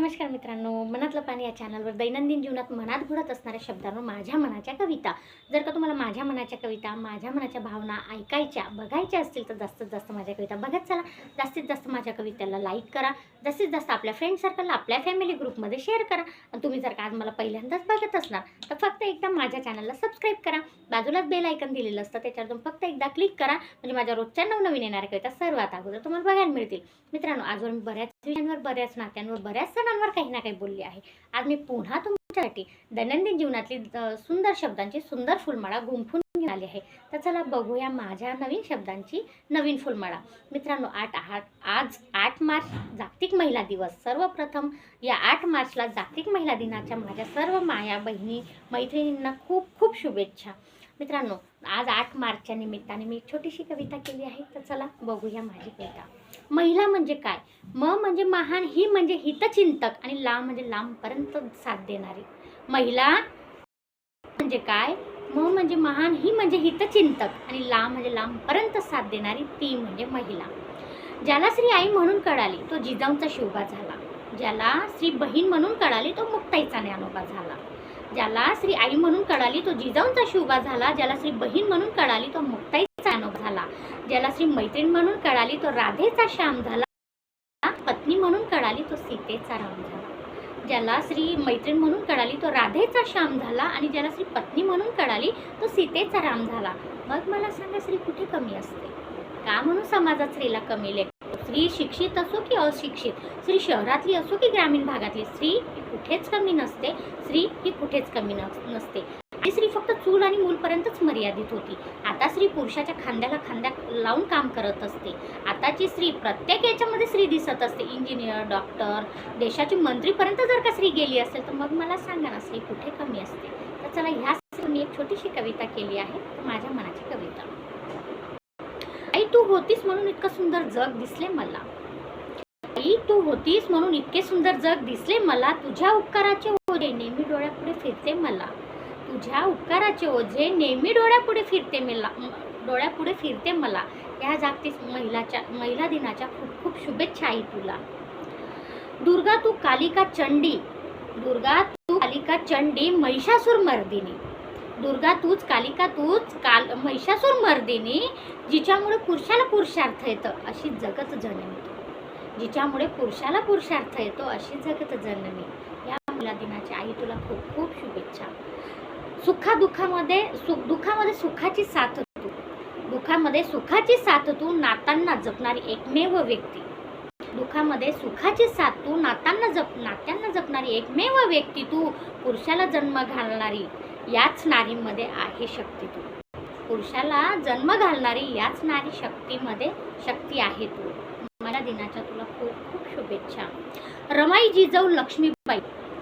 नमस्कार मित्रांनो मनातलं पाणी या चॅनलवर दैनंदिन जीवनात मनात घडत असणाऱ्या शब्दांवर माझ्या मनाच्या कविता. जर का तुम्हाला माझ्या मनाच्या कविता माझ्या मनाच्या भावना ऐकायच्या बघायच्या असतील तर जास्तीत जास्त माझ्या कविता बघत चला. जास्तीत जास्त माझ्या कवितेला लाईक करा. जास्तीत जास्त आपल्या फ्रेंड सर्कलला आपल्या फॅमिली ग्रुपमध्ये शेअर करा. आणि तुम्ही जर का आज मला पहिल्यांदाच बघत असणार तर फक्त एकदा माझ्या चॅनलला सबस्क्राईब करा. बाजूलाच बेल ऐकन दिलेलं असतं त्याच्यावर तुम्ही फक्त एकदा क्लिक करा. म्हणजे माझ्या रोजच्या नवनवीन येणाऱ्या कविता सर्वात अगोदर तुम्हाला बघायला मिळतील. मित्रांनो आजवर मी बऱ्याच विषयांवर बऱ्याच नात्यांवर बऱ्याच सणांवर काही ना काही बोलली आहे. आज मी पुन्हा तुमच्यासाठी दैनंदिन जीवनातली सुंदर शब्दांची सुंदर फुलमाळा गुंफून घेऊन आली आहे. तर चला बघूया माझ्या नवीन शब्दांची नवीन फुलमाळा. मित्रांनो आठ आठ आज आठ मार्च जागतिक महिला दिवस. सर्वप्रथम या आठ मार्चला जागतिक महिला दिनाच्या माझ्या सर्व माया बहिणी मैत्रिणींना खूप खूप शुभेच्छा. मित्रांनो आज आठ मार्चच्या निमित्ताने मी एक छोटीशी कविता केली आहे. तर चला बघूया माझी कविता. महिला म्हणजे काय? म म्हणजे महान ही म्हणजे हितचिंतक आणि लांब म्हणजे लांबपर्यंत साथ देणारी. महिला म्हणजे काय? म म्हणजे महान ही म्हणजे हितचिंतक आणि लांब म्हणजे लांबपर्यंत साथ देणारी ती म्हणजे महिला. ज्याला श्री आई म्हणून कळाली तो जिजाऊंचा शिवबा झाला. ज्याला श्री बहीण म्हणून कळाली तो मुक्ताईचा ज्ञानोबा झाला. ज्याला श्री आई म्हणून कळाली तो जिजाऊंचा शिवबा झाला. ज्याला श्री बहीण म्हणून कळाली तो मुक्ताईचा ज्ञानोबा झाला ज्याला श्री मैत्रीण म्हणून कळाली तो राधेचा श्याम झाला. पत्नी म्हणून कळाली तो सीतेचा राम झाला. ज्याला श्री मैत्रीण म्हणून कळाली तो राधेचा श्याम झाला. आणि ज्याला श्री पत्नी म्हणून कळाली तो सीतेचा राम झाला. मग मला सांगा स्त्री कुठे कमी असते? का म्हणून समाजात स्त्रीला कमी ले स्त्री शिक्षित असो की अशिक्षित? स्त्री शहरातली असो की ग्रामीण भागातली? स्त्री ही कुठेच कमी नसते. स्त्री ही कुठेच कमी नस- नसते. ती स्त्री फक्त चूल आणि मूलपर्यंतच मर्यादित होती. आता स्त्री पुरुषाच्या खांद्याला खांद्या लावून काम करत असते. आताची स्त्री प्रत्येक याच्यामध्ये स्त्री दिसत असते. इंजिनियर डॉक्टर देशाची मंत्रीपर्यंत जर का स्त्री गेली असेल तर मग मला सांगा ना स्त्री कुठे कमी असते? तर चला ह्या मी एक छोटीशी कविता केली आहे. तर माझ्या मनाची कविता. आई तू होतीस म्हणून इतकं सुंदर जग दिसले मला. आई तू होतीस म्हणून इतके सुंदर जग दिसले मला. तुझ्या उपकाराचे ओझे नेहमी डोळ्यापुढे फिरते मला. तुझ्या उपकाराचे ओझे नेहमी डोळ्यापुढे फिरते मला. डोळ्यापुढे फिरते मला. या जागतिक महिलाच्या महिला दिनाच्या खूप खूप शुभेच्छा आई तुला. दुर्गा तू कालिका चंडी. दुर्गा तू कालिका चंडी महिषासूर मर्दिनी. दुर्गा तूच कालिका तूच काल महिषासूर मर्दिनी जिच्यामुळे पुरुषाला पुरुषार्थ येतं अशी जगत जननी. जिच्यामुळे पुरुषाला पुरुषार्थ येतो अशी जगत जननी. या मुला दिनाची आई तुला खूप खूप शुभेच्छा. सुखादुखामध्ये सुख दुःखामध्ये सुखाची साथ तू दुःखामध्ये सुखाची साथ तू नातांना जपणारी एकमेव व्यक्ती. दुःखामध्ये सुखाची साथ तू नातांना जप नात्यांना जपणारी एकमेव व्यक्ती तू पुरुषाला जन्म घालणारी याच नारीमध्ये आहे शक्ती तू. पुरुषाला जन्म घालणारी याच नारी शक्तीमध्ये शक्ती आहे तू. मला दिनाच्या तुला खूप खूप शुभेच्छा. रमाई जिजाऊ लक्ष्मी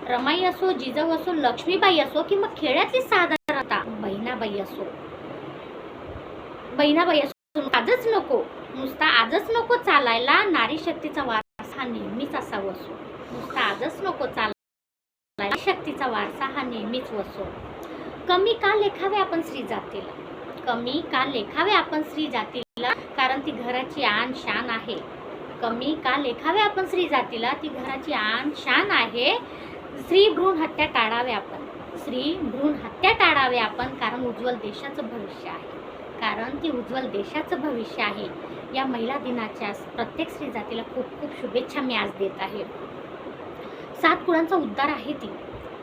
रमाई असो जिजाऊ असो लक्ष्मीबाई असो किंवा खेड्यातली साधारणता बहिणाबाई असो. बहिणाबाई असो आजच नको. नुसता आजच नको चालायला नारी शक्तीचा वारसा हा नेहमीच असा. वसो नुसता आजच नको चालायला नारी शक्तीचा वारसा हा नेहमीच वसो कमी का लेखावे आपण स्त्री जातीला? कमी का लेखावे आपण स्त्री जातीला? कारण ती घराची आन शान आहे. कमी का लेखावे आपण स्त्री जातीला? ती घराची आन शान आहे. स्त्री भ्रूण हत्या टाळावे आपण. स्त्री भ्रूण हत्या टाळावे आपण कारण उज्ज्वल देशाचं भविष्य आहे. कारण ती उज्ज्वल देशाचं भविष्य आहे. या महिला दिनाच्या प्रत्येक स्त्री जातीला खूप खूप शुभेच्छा मी आज देत आहे. सात कुळांचा उद्धार आहे ती.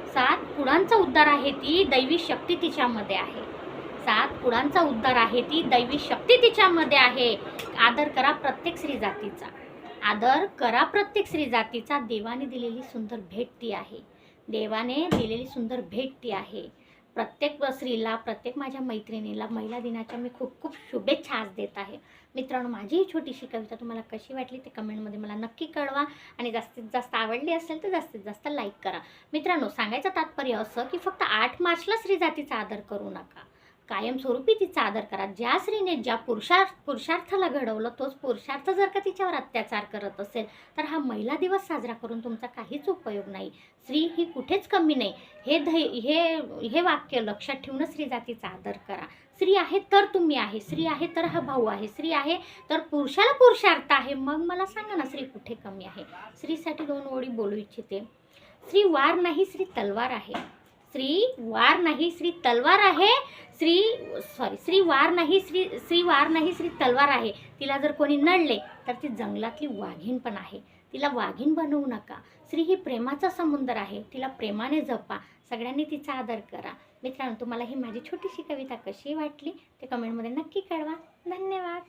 सात कुळांचा उद्धार आहे ती दैवी शक्ती तिच्यामध्ये आहे. सात कुळांचा उद्धार आहे ती दैवी शक्ती तिच्यामध्ये आहे. आदर करा प्रत्येक स्त्री जातीचा. आदर करा प्रत्येक स्त्री जातीचा. देवाने दिलेली सुंदर भेट ती आहे. देवाने दिलेली सुंदर भेट ती आहे. प्रत्येक स्त्रीला प्रत्येक माझ्या मैत्रिणीला महिला दिनाच्या मी खूप खूप शुभेच्छा आज देत आहे. मित्रांनो माझी ही छोटीशी कविता तुम्हाला कशी वाटली ते कमेंटमध्ये मला नक्की कळवा. आणि जास्तीत जास्त आवडली असेल तर जास्तीत जास्त लाईक करा. मित्रांनो सांगायचं तात्पर्य असं की फक्त आठ मार्चला स्त्री जातीचा आदर करू नका. कायमस्वरूपी तिचा आदर करा. ज्या स्त्रीने ज्या पुरुषार्थ पुरुषार्थाला घडवलं तोच पुरुषार्थ जर का तिच्यावर अत्याचार करत असेल तर हा महिला दिवस साजरा करून तुमचा काहीच उपयोग नाही. स्त्री ही कुठेच कमी नाही. हे धै हे हे वाक्य लक्षात ठेवून स्त्री जातीचा आदर करा. स्त्री आहे तर तुम्ही आहे. स्त्री आहे तर हा भाऊ आहे. स्त्री आहे तर पुरुषाला पुरुषार्थ आहे. मग मला सांगा ना स्त्री कुठे कमी आहे? स्त्रीसाठी दोन ओळी बोलू इच्छिते. स्त्री वार नाही स्त्री तलवार आहे. स्त्री वार नाही स्त्री तलवार आहे. स्त्री सॉरी स्त्री वार नाही स्त्री स्त्री वार नाही स्त्री तलवार आहे. तिला जर कोणी नडले तर ती जंगलातली वाघीण पण आहे. तिला वाघीण बनवू नका. स्त्री ही प्रेमाचा समुद्र आहे. तिला प्रेमाने जपा. सगळ्यांनी तिचा आदर करा. मित्रांनो तुम्हाला ही माझी छोटीशी कविता कशी वाटली ते कमेंटमध्ये नक्की कळवा. धन्यवाद.